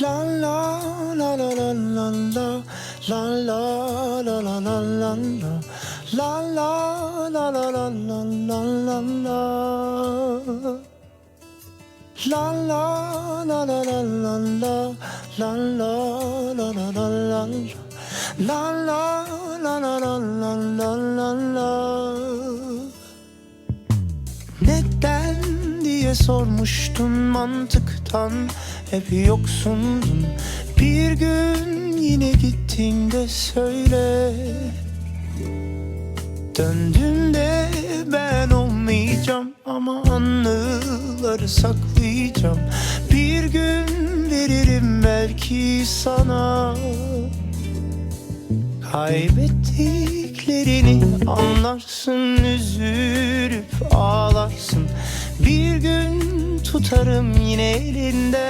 La la la la la la la La la la la la la la La la la la la la la la la La la la la la la la La la la la la la La la la la la la la la la neden diye sormuştun mantıktan Hep yoksundun Bir gün yine gittiğinde söyle. Döndüğümde ben olmayacağım Ama anıları saklayacağım. Bir gün veririm belki sana. Kaybettiklerini anlarsın Üzülüp ağlarsın. Bir gün tutarım yine elinde.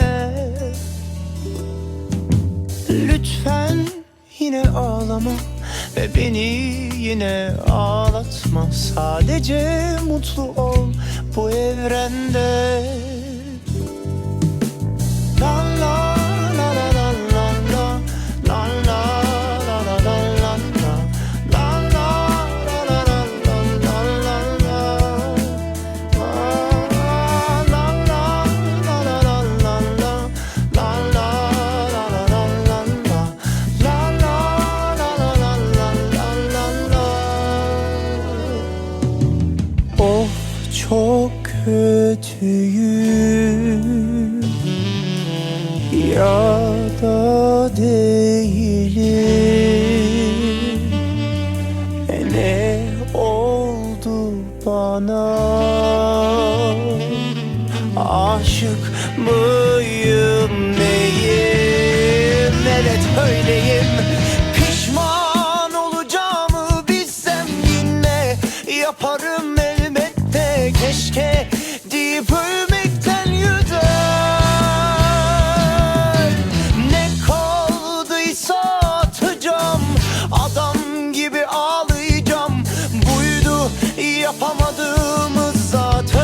Lütfen yine ağlama Ve beni yine ağlatma. Sadece mutlu ol bu evrende. La Of çok kötüyüm. Ya da değilim. E ne oldu bana? Aşık mıyım neyim? Evet öyleyim. Pişman olacağımı bilsem yine Yaparım keşke deyip ölmekten yüzer. Ne kaldıysa atacağım Adam gibi ağlayacağım. Buydu yapamadığımız zaten.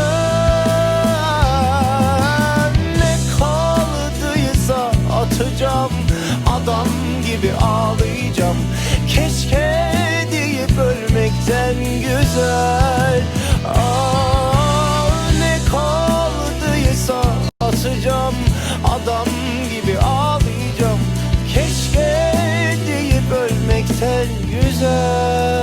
Ne kaldıysa atacağım Adam gibi ağlayacağım. Keşke Adam gibi ağlayacağım. Keşke deyip ölmekten güzel